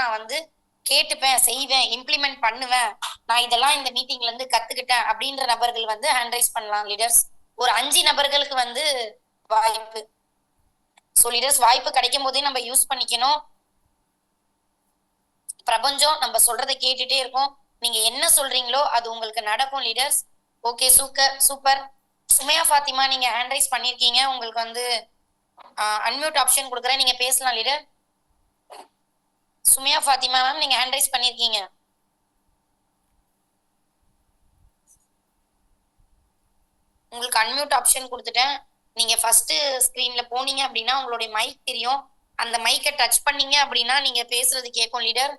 நான் வந்து கேட்டுப்பேன் செய்வேன் இம்ப்ளிமெண்ட் பண்ணுவேன். நான் இதெல்லாம் இந்த மீட்டிங்ல இருந்து கத்துக்கிட்டேன் அப்படின்ற நபர்கள் வந்து ஹேண்ட் ரைஸ் பண்ணலாம் லீடர்ஸ் ஒரு அஞ்சு நபர்களுக்கு வந்து வாய்ப்பு. ஸோ லீடர்ஸ் வாய்ப்பு கிடைக்கும் போதே நம்ம யூஸ் பண்ணிக்கணும். பிரபஞ்சம் நம்ம சொல்றதை கேட்டுட்டே இருக்கோம். நீங்க என்ன சொல்றீங்களோ அது உங்களுக்கு நடக்கும் leaders okay super super Sumaiya Fathima நீங்க ஹேண்ட் ரைஸ் பண்ணிருக்கீங்க. உங்களுக்கு வந்து அன்மியூட் ஆப்ஷன் கொடுக்குறேன். நீங்க பேசலாம் லீடர் சுமையா ஃபாத்திமா மேம் நீங்க ஹேண்ட் ரைஸ் பண்ணிருக்கீங்க. உங்களுக்கு அன்மியூட் ஆப்ஷன் கொடுத்துட்டேன். நீங்க ஃபர்ஸ்ட் ஸ்கிரீன்ல போனீங்க அப்படின்னா உங்களுடைய மைக் தெரியும். அந்த மைக்கை டச் பண்ணீங்க அப்படின்னா நீங்க பேசுறது கேட்கும் லீடர்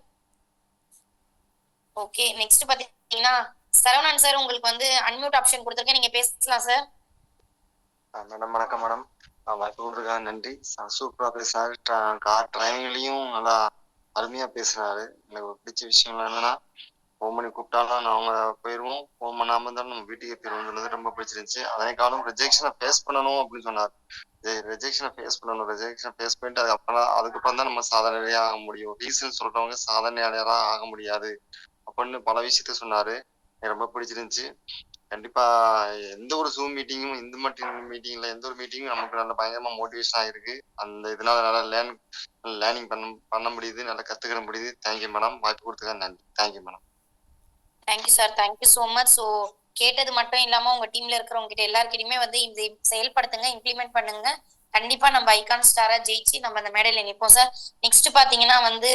ஓகே நெக்ஸ்ட் பாத்தீங்கன்னா சரவணன் சார் உங்களுக்கு வந்து அன்மியூட் ஆப்ஷன் கொடுத்துருக்கேன். நீங்க பேசலாம் சார் மேடம் வணக்கம் மேடம் வாய்ப்பு கொடுத்துருக்காங்க நன்றி. சூப்பரா பேசுறாரு. கார் டிரைவிங்லயும் நல்லா அருமையா பேசுனாரு எனக்கு பிடிச்ச விஷயம் என்னன்னா ஃபோன் பண்ணி கூப்பிட்டாலும் அவங்க போயிருவோம். ஃபோன் பண்ணாம இருந்தாலும் நம்ம வீட்டுக்கே போயிருவோம் சொன்னது ரொம்ப பிடிச்சிருந்துச்சு. அதே காலம் ரிஜெக்ஷனை ஃபேஸ் பண்ணணும் அப்படின்னு சொன்னார். ரிஜெக்ஷனை ஃபேஸ் பண்ணணும். ரிஜெக்ஷனை ஃபேஸ் பண்ணிட்டு அதுக்கப்புறம் அதுக்கப்புறம் தான் நம்ம சாதனையாக ஆக முடியும். ரீசன் சொல்றவங்க சாதனையாளராக ஆக முடியாது. அப்படின்னு பல விஷயத்த சொன்னாரு. எனக்கு ரொம்ப பிடிச்சிருந்துச்சு. கண்டிப்பா எந்த ஒரு ஜூம் மீட்டிங்கும் இந்த மட்டும் மீட்டிங்ல எந்த ஒரு மீட்டிங்கும் நமக்கு நல்ல பயங்கரமா மோட்டிவேஷன் ஆயிருக்கு அந்த இதனால நல்லா லேர்ன் லேர்னிங் பண்ண பண்ண முடியுது நல்லா கத்துக்கிற முடியுது. தேங்க்யூ மேடம் வாய்ப்பு கொடுத்துக்க நன்றி. Thank you madam thank you sir thank you so much so கேட்டது மட்டும் இல்லாம உங்க டீம்ல இருக்கிறவங்க கிட்ட எல்லாருக்கிட்டயுமே வந்து இந்த செயல்படுத்துங்க இம்ப்ளிமெண்ட் பண்ணுங்க. கண்டிப்பா நம்ம ஐகான் ஸ்டாரா ஜெயிச்சு நம்ம அந்த மேடையில நிற்போம் சார் நெக்ஸ்ட் பாத்தீங்கன்னா வந்து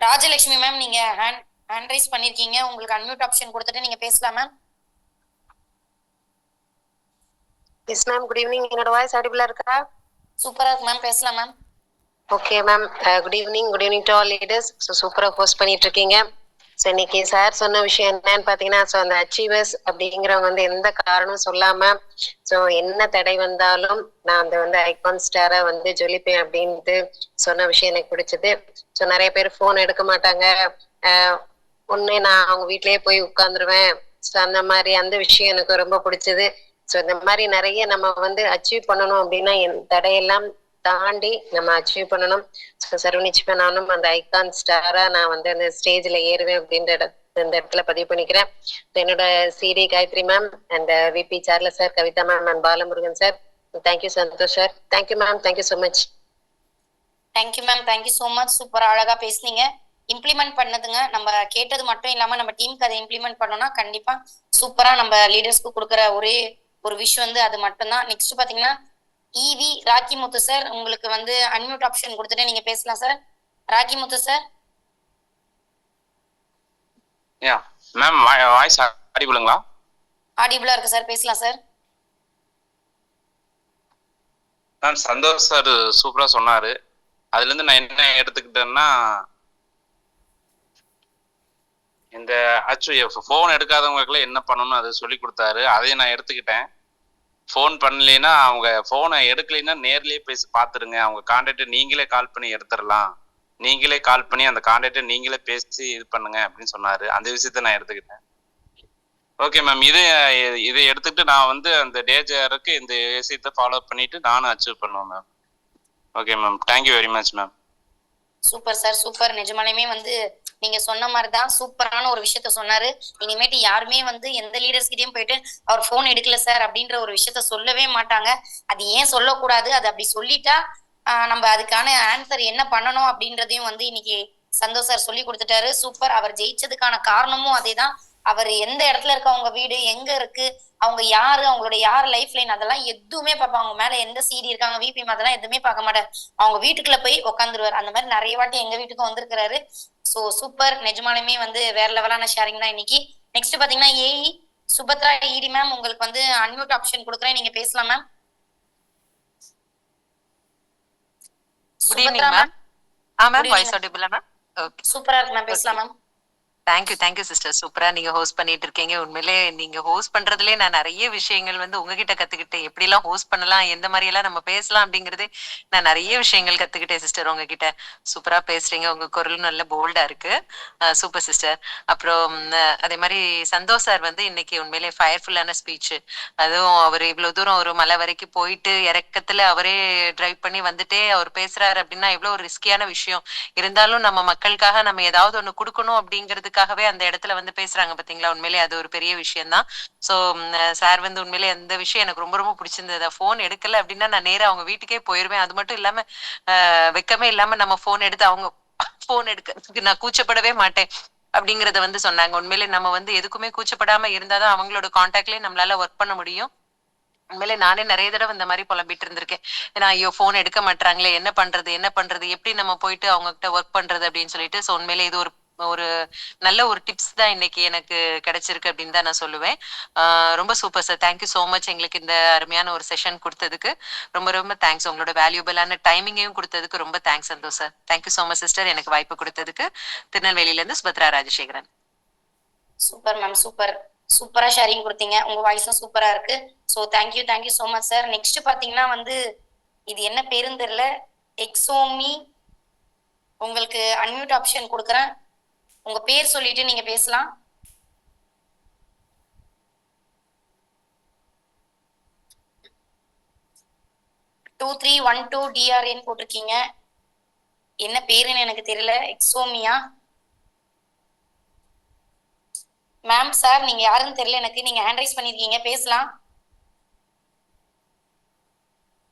ராஜலட்சுமி மேம் நீங்க ஹேண்ட் ஹேண்ட் ரைஸ் பண்ணிருக்கீங்க. உங்களுக்கு அன்மியூட் ஆப்ஷன் கொடுத்துட்டு நீங்க பேசலாம்? Ma'am yes ma'am good evening என்னோட வாய்ஸ் அடிபிளா இருக்கா? சூப்பரா இருக்கு மேம் பேசலாம் ma'am okay ma'am good evening good evening to all leaders so சூப்பராக ஹோஸ்ட் பண்ணிட்டு இருக்கீங்க. ஸோ இன்னைக்கு சார் சொன்ன விஷயம் என்னன்னு பார்த்தீங்கன்னா ஸோ அந்த அச்சீவர்ஸ் அப்படிங்கிறவங்க வந்து எந்த காரணம் சொல்லாம ஸோ என்ன தடை வந்தாலும் நான் அந்த வந்து ஐகான் ஸ்டாரை வந்து ஜொலிப்பேன் அப்படின்ட்டு சொன்ன விஷயம் எனக்கு பிடிச்சது. ஸோ நிறைய பேர் ஃபோன் எடுக்க மாட்டாங்க. ஒன்று நான் அவங்க வீட்லயே போய் உட்காந்துருவேன் ஸோ அந்த மாதிரி அந்த விஷயம் எனக்கு ரொம்ப பிடிச்சது. ஸோ இந்த மாதிரி நிறைய நம்ம வந்து அச்சீவ் பண்ணணும் அப்படின்னா என் தடையெல்லாம் தாண்டி நம்ம அச்சீவ் பண்ணணும். ஸோ சர்வநிச்சயமா நானும் அந்த ஐகான் ஸ்டாரா நான் வந்து அந்த ஸ்டேஜ்ல ஏறுவேன் அப்படின்ற இடத்து இந்த இடத்துல பதிவு பண்ணிக்கிறேன். என்னோட CD Gayathri ma'am and VP Sarala sir Kavitha ma'am and Balamurugan sir thank you Santhosh sir thank you ma'am thank you so much thank you ma'am thank you so much super அழகா பேசுனீங்க. Implement பண்ணதுங்க. நம்ம கேட்டது மட்டும் இல்லாம நம்ம டீமுக்கு அதை இம்ப்ளிமெண்ட் பண்ணோம்னா கண்டிப்பா சூப்பரா நம்ம லீடர்ஸ்க்கு கொடுக்குற ஒரே ஒரு விஷயம் வந்து அது மட்டும்தான். நெக்ஸ்ட் பாத்தீங்கன்னா இவி ராக்கி முத்து சார் உங்களுக்கு வந்து அன்மியூட் ஆப்ஷன் கொடுத்துட்டு நீங்க பேசலாம் sir Rakki Muthu sir ya ma'am voice அடிபடுங்களா audible இருக்கு சார் பேசலாம் சார் மேம் சந்தோஷ் சார் சூப்பரா சொன்னாரு. அதுல இருந்து நான் என்ன எடுத்துக்கிட்டேன்னா இந்த ஆக்சுவலி ஃபோன் எடுக்காதவங்களுக்குலாம் என்ன பண்ணணும் அதை சொல்லி கொடுத்தாரு. அதையும் நான் எடுத்துக்கிட்டேன். ஃபோன் பண்ணலைன்னா அவங்க ஃபோனை எடுக்கலைன்னா நேர்லேயே பேசி பார்த்துருங்க. அவங்க கான்டாக்டை நீங்களே கால் பண்ணி எடுத்துடலாம். நீங்களே கால் பண்ணி அந்த கான்டாக்டை நீங்களே பேசி இது பண்ணுங்க அப்படின்னு சொன்னாரு. அந்த விஷயத்த நான் எடுத்துக்கிட்டேன். ஓகே மேம் இது இதை எடுத்துக்கிட்டு நான் வந்து அந்த டேஜருக்கு இந்த விஷயத்தை ஃபாலோ பண்ணிட்டு நானும் அச்சீவ் பண்ணுவேன் ma'am okay ma'am thank you very much ma'am super sir super நிஜமாலுமே வந்து நீங்க சொன்ன மாதிரி தான் சூப்பரான ஒரு விஷயத்த சொன்னாரு. இனிமேட்டு யாருமே வந்து எந்த லீடர்ஸ் கிட்டயும் போயிட்டு அவர் போன் எடுக்கல சார் அப்படின்ற ஒரு விஷயத்த சொல்லவே மாட்டாங்க. அது ஏன் சொல்லக்கூடாது? அது அப்படி சொல்லிட்டா ஆஹ் நம்ம அதுக்கான ஆன்சர் என்ன பண்ணணும் அப்படின்றதையும் வந்து இன்னைக்கு சந்தோஷ் சார் சொல்லி கொடுத்துட்டாரு. சூப்பர் அவர் ஜெயிச்சதுக்கான காரணமும் அதேதான். அவர் எந்த இடத்துல இருக்கு? அவங்க வீடு எங்க இருக்கு? அவங்க யாரு? அவங்களோட யார் லைஃப் லைன் அதெல்லாம் எதுவுமே பார்ப்பாங்க. அவங்க மேல எந்த சிடி இருக்காங்க? விபி அதெல்லாம் எதுவுமே பார்க்க மாட்டார். அவங்க வீட்டுக்குள்ள போய் உட்காந்துருவாரு அந்த மாதிரி நிறைய வாட்டி எங்க வீட்டுக்கும் வந்திருக்கிறாரு. சோ சூப்பர் நிஜமாலுமே வந்து வேற லெவலான ஷேரிங் தான் இன்னைக்கு. நெக்ஸ்ட் பாத்தீங்கன்னா ஏஇ சுபத்ரா இடி மேம் உங்களுக்கு வந்து அன்மியூட் ஆப்ஷன் கொடுக்குறேன். நீங்க பேசலாம் ma'am good evening Subhadra ma'am ah ma'am voice. Audible ma'am okay சூப்பரா இருக்கு மேம் பேசலாம் மேம் தேங்க்யூ தேங்க்யூ சிஸ்டர் சூப்பரா நீங்க ஹோஸ்ட் பண்ணிட்டு இருக்கீங்க. உண்மையிலே நீங்க ஹோஸ்ட் பண்றதுலயே நான் நிறைய விஷயங்கள் வந்து உங்ககிட்ட கத்துக்கிட்டேன் எப்படி எல்லாம் ஹோஸ்ட் பண்ணலாம் எந்த மாதிரி எல்லாம் நம்ம பேசலாம் அப்படிங்கறதே நான் நிறைய விஷயங்கள் கத்துக்கிட்டேன் சிஸ்டர் உங்ககிட்ட. சூப்பரா பேசுறீங்க. உங்க குரல் நல்ல போல்டா இருக்கு. சூப்பர் சிஸ்டர் அப்புறம் அதே மாதிரி சந்தோஷ் சார் வந்து இன்னைக்கு உண்மையிலே ஃபயர்ஃபுல்லான ஸ்பீச் அதுவும் அவர் இவ்வளவு தூரம் ஒரு மலை வரைக்கும் போயிட்டு இறக்கத்துல அவரே டிரைவ் பண்ணி வந்துட்டே அவர் பேசுறாரு அப்படின்னா எவ்வளவு ஒரு ரிஸ்கியான விஷயம். இருந்தாலும் நம்ம மக்களுக்காக நம்ம ஏதாவது ஒண்ணு கொடுக்கணும் அதுக்காகவே அந்த இடத்துல வந்து பேசுறாங்க பாத்தீங்களா? உண்மையிலே அது ஒரு பெரிய விஷயம்தான். ஸோ சோ சார் வந்து உண்மையிலே அந்த விஷயம் எனக்கு ரொம்ப ரொம்ப பிடிச்சிருந்தது. ஃபோன் எடுக்கல அப்படின்னா நான் நேராக அவங்க வீட்டுக்கே போயிருவேன். அது மட்டும் இல்லாம வெக்கமே இல்லாம நம்ம ஃபோன் எடுத்து அவங்க ஃபோன் எடுக்கிறதுக்கு நான் கூச்சப்படவே மாட்டேன் அப்படிங்கறத வந்து சொன்னாங்க. உண்மையிலே நம்ம வந்து எதுக்குமே கூச்சப்படாம இருந்தாதான் அவங்களோட கான்டாக்ட்லயே நம்மளால ஒர்க் பண்ண முடியும். உண்மையிலே நானே நிறைய தடவை இந்த மாதிரி புலம்பிட்டு இருந்திருக்கேன். ஏன்னா ஐயோ போன் எடுக்க மாட்டாங்களே என்ன பண்றது என்ன பண்றது எப்படி நம்ம போயிட்டு அவங்க கிட்ட ஒர்க் பண்றது அப்படின்னு சொல்லிட்டு. சோ உண்மையிலே இது ஒரு ஒரு நல்ல ஒரு டிப்ஸ் தான் இன்னைக்கு எனக்கு கிடைச்சிருக்கு அப்படின்னு தான் நான் சொல்லுவேன். ரொம்ப super sir thank you so much எங்களுக்கு இந்த அருமையான ஒரு செஷன் கொடுத்ததுக்கு. ரொம்ப ரொம்ப தேங்க்ஸ் உங்களோட வேல்யூபிளான டைமிங்கையும் கொடுத்ததுக்கு ரொம்ப thanks Santhosh sir thank you so much sister எனக்கு வாய்ப்பு கொடுத்ததுக்கு. திருநெல்வேலியிலேருந்து Subhadra Rajasekaran. Super ma'am super சூப்பரா ஷேரிங் கொடுத்தீங்க. உங்க வாய்ஸும் சூப்பரா இருக்கு. So thank you thank you so much sir next பாத்தீங்கன்னா வந்து இது என்ன பேருன்னு தெரியல. எக்ஸோமி உங்களுக்கு அன்மியூட் ஆப்ஷன் கொடுக்குறேன். உங்க பேர் சொல்லிட்டு நீங்க பேசலாம். டூ த்ரீ ஒன் டூ டிஆர்ஏன்னு போட்டிருக்கீங்க. என்ன பேருன்னு எனக்கு தெரியல. எக்ஸோமியா மேம் சார் நீங்க யாருன்னு தெரியல. எனக்கு நீங்க ஹேண்ட் ரைஸ் பண்ணிருக்கீங்க. பேசலாம்.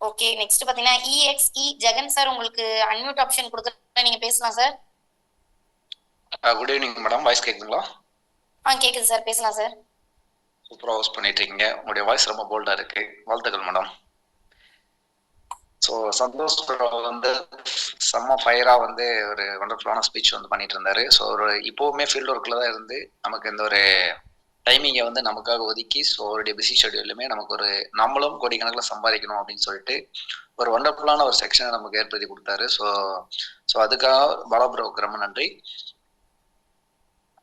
ஓகே நெக்ஸ்ட் பாத்தீங்கன்னா இஎக்ஸ்இ ஜெகன் சார் உங்களுக்கு அன்மியூட் ஆப்ஷன் கொடுக்குறேன் நீங்க பேசலாம் sir good evening madam voice கேக்குதுங்களா? ஆ கேக்குது சார். பேசலாம் சார். சூப்பராக ஹோஸ்ட் பண்ணிட்டு இருக்கீங்க உங்களுடைய வாய்ஸ் ரொம்ப போல்டா இருக்கு. வாழ்த்துக்கள் மேடம் ஸோ சந்தோஷ் வந்து செம்ம ஃபயரா வந்து ஒரு வண்டர்ஃபுல்லான ஸ்பீச் வந்து பண்ணிட்டு இருந்தாரு ஸோ ஒரு இப்போவுமே ஃபீல்ட் ஒர்க்கில் தான் இருந்து நமக்கு இந்த ஒரு டைமிங்கை வந்து நமக்காக ஒதுக்கி ஸோ அவருடைய பிஸி ஷெடியூலுமே நமக்கு ஒரு நம்மளும் கோடிக்கணக்கில் சம்பாதிக்கணும் அப்படின்னு சொல்லிட்டு ஒரு வண்டர்ஃபுல்லான ஒரு செக்ஷனை நமக்கு ஏற்படுத்தி கொடுத்தாரு. ஸோ ஸோ அதுக்காக பாலாபுரோவுக்கு ரொம்ப நன்றி.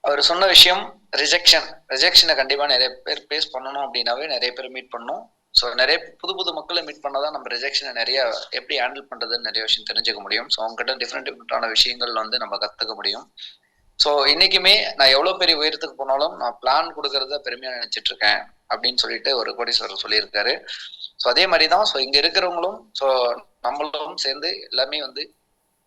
அவர் சொன்ன விஷயம் ரிஜெக்ஷன் ரிஜெக்ஷனை கண்டிப்பாக நிறைய பேர் பேஸ் பண்ணணும் அப்படின்னாவே நிறைய பேர் மீட் பண்ணணும் ஸோ நிறைய புது புது மக்களை மீட் பண்ணாதான் நம்ம ரிஜெக்ஷனை நிறைய எப்படி ஹேண்டில் பண்ணுறதுன்னு நிறைய விஷயம் தெரிஞ்சுக்க முடியும். ஸோ அவங்ககிட்ட டிஃப்ரெண்ட் டிஃப்ரெண்டான விஷயங்கள் வந்து நம்ம கற்றுக்க முடியும். ஸோ இன்னைக்குமே நான் எவ்வளோ பெரிய உயரத்துக்கு போனாலும் நான் பிளான் கொடுக்கறத பெருமையாக நினச்சிட்டு இருக்கேன் அப்படின்னு சொல்லிட்டு ஒரு கோடீஸ்வரர் சொல்லியிருக்காரு. ஸோ அதே மாதிரி தான் ஸோ இங்கே இருக்கிறவங்களும் ஸோ நம்மளும் சேர்ந்து எல்லாமே வந்து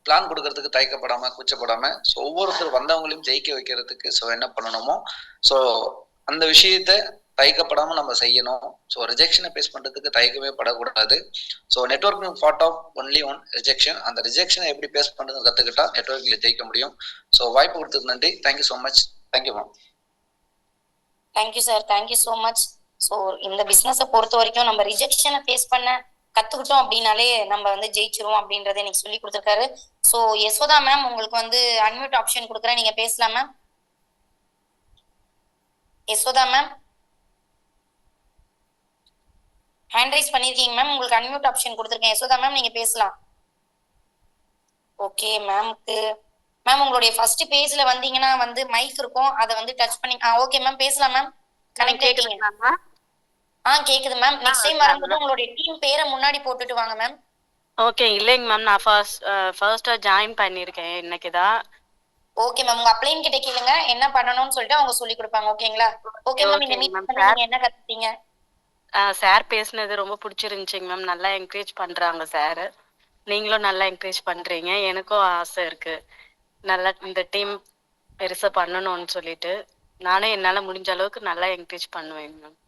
பிளான் கொடுக்கறதுக்கு தயக்கப்படாம கூச்சப்படாம ஸோ ஒவ்வொருத்தர் வந்தவங்களையும் ஜெயிக்க வைக்கிறதுக்கு ஸோ என்ன பண்ணணுமோ ஸோ அந்த விஷயத்த தயக்கப்படாம நம்ம செய்யணும். ஸோ ரிஜெக்ஷனை பேஸ் பண்றதுக்கு தயக்கமே படக்கூடாது. So networking part of only one rejection அந்த ரிஜெக்ஷனை எப்படி பேஸ் பண்றது கத்துக்கிட்டா நெட்ஒர்க்கில் ஜெயிக்க முடியும். ஸோ வாய்ப்பு கொடுத்ததுக்கு நன்றி. Thank you so much thank you ma'am thank you sir thank you so much so இந்த பிஸ்னஸை பொறுத்த வரைக்கும் நம்ம ரிஜெக்ஷனை ஃபேஸ் பண்ண கத்துக்கிட்டோம் அப்படின்னாலே நம்ம வந்து ஜெயிச்சிருவோம் அப்படின்றத இன்னைக்கு சொல்லி கொடுத்துருக்காரு. ஸோ யசோதா மேம் உங்களுக்கு வந்து அன்மியூட் ஆப்ஷன் கொடுக்குறேன். நீங்க பேசலாம் ma'am Yashoda ma'am hand raise பண்ணிருக்கீங்க மேம் உங்களுக்கு அன்மியூட் ஆப்ஷன் கொடுத்துருக்கேன். யசோதா மேம் நீங்க பேசலாம். ஓகே மேம்க்கு மேம் உங்களுடைய ஃபர்ஸ்ட் பேஜ்ல வந்தீங்கன்னா வந்து மைக் இருக்கும். அதை வந்து டச் பண்ணி ஓகே மேம் பேசலாம் மேம் கனெக்ட் ஆயிட்டீங்க. ஆ கேக்குது மேம் நெக்ஸ்ட் டைம் வரும்போது உங்களுடைய டீம் பேரை முன்னாடி போட்டுட்டு வாங்க மேம் ஓகே இல்லைங்க மேம் நான் ஃபர்ஸ்ட் ஃபர்ஸ்டா ஜாயின் பண்ணியிருக்கேன் இன்னைக்கு தான். ஓகே மேம் உங்க அப்ளைன் கிட்ட கேளுங்க. என்ன பண்ணணும்னு சொல்லிட்டு அவங்க சொல்லி கொடுப்பாங்க. ஓகேங்களா ஓகே மேம் இந்த மீட். பண்ணி நீங்க என்ன கத்துட்டீங்க சார் பேசுனது ரொம்ப பிடிச்சிருந்துச்சிங்க மேம் நல்லா என்கரேஜ் பண்றாங்க சார் நீங்களும் நல்லா என்கரேஜ் பண்றீங்க. எனக்கும் ஆசை இருக்கு. நல்லா இந்த டீம் பெருசா பண்ணணும்னு சொல்லிட்டு. நானும் என்னால முடிஞ்ச அளவுக்கு நல்லா என்கரேஜ் பண்ணுவேங்க மேம்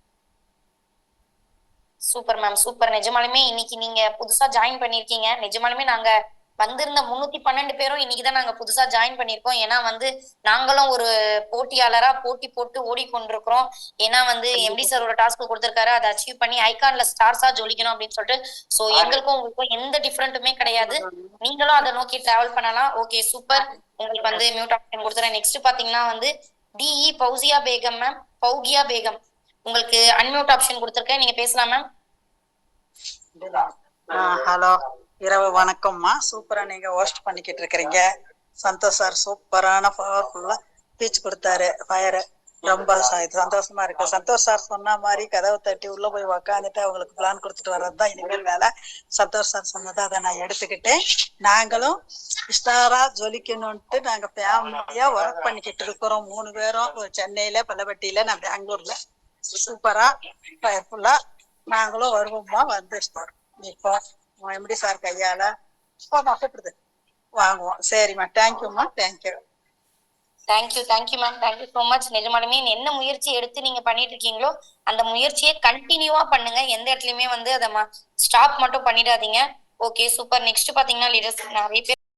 சூப்பர் மேம் சூப்பர் நிஜமாலுமே இன்னைக்கு நீங்க புதுசா ஜாயின் பண்ணிருக்கீங்க. நிஜமாலுமே நாங்க வந்திருந்த முன்னூத்தி பன்னெண்டு பேரும் இன்னைக்கு தான் நாங்க புதுசா ஜாயின் பண்ணிருக்கோம். ஏன்னா வந்து நாங்களும் ஒரு போட்டியாளரா போட்டி போட்டு ஓடிக்கொண்டிருக்கிறோம். ஏன்னா வந்து எம்டி சார் ஒரு டாஸ்க் கொடுத்திருக்காரு. அதை அச்சீவ் பண்ணி ஐகான்ல ஸ்டார்ஸா ஜொலிக்கணும் அப்படின்னு சொல்லிட்டு. சோ எங்களுக்கும் உங்களுக்கும் எந்த டிஃபரெண்ட்டுமே கிடையாது. நீங்களும் அதை நோக்கி டிராவல் பண்ணலாம். ஓகே சூப்பர் உங்களுக்கு வந்து மியூட் ஆப்ஷன் கொடுத்துறேன். நெக்ஸ்ட் பாத்தீங்கன்னா வந்து டிஇ பௌசியா பேகம் மேம் பௌகியா பேகம் உங்களுக்கு அன்மியூட் ஆப்ஷன் கொடுத்துருக்கேன். நீங்க பேசலாம் மேம் ஹலோ. இரவு வணக்கம்மா. சூப்பரா நீங்க ஹோஸ்ட் பண்ணிக்கிட்டு இருக்கிறீங்க. சந்தோஷ் சார் சூப்பரான பவர்ஃபுல்லா பீச் கொடுத்தாரு. ஃபயர் ரொம்ப சந்தோஷமா இருக்கு. சந்தோஷ் சார் சொன்ன மாதிரி கதவை தட்டி உள்ள போய் உக்காந்துட்டு அவங்களுக்கு பிளான் கொடுத்துட்டு வர்றதுதான் இனிமேல் வேலை. சந்தோஷ் சார் சொன்னதை அதை நான் எடுத்துக்கிட்டு நாங்களும் ஸ்டாரா ஜொலிக்கணும்ட்டு நாங்க ஃபேமிலியா ஒர்க் பண்ணிக்கிட்டு இருக்கிறோம். மூணு பேரும். ஒரு சென்னையில பல்லப்பட்டியில நான் பெங்களூர்ல. சூப்பரா ஃபயர்ஃபுல்லா நாங்களும் வருவோம்மா வந்து இப்போ எம்டி சார் கையால போமா கூப்பிடுது. வாங்குவோம். சரிம்மா. தேங்க்யூம்மா thank you thank you thank you ma'am thank you so much நிஜமாலுமே என்ன முயற்சி எடுத்து நீங்க பண்ணிட்டு இருக்கீங்களோ அந்த முயற்சியை கண்டினியூவா பண்ணுங்க. எந்த இடத்துலயுமே வந்து அதை ஸ்டாப் மட்டும் பண்ணிடாதீங்க. ஓகே சூப்பர் நெக்ஸ்ட் பாத்தீங்கன்னா லீடர்ஸ் நிறைய பேர்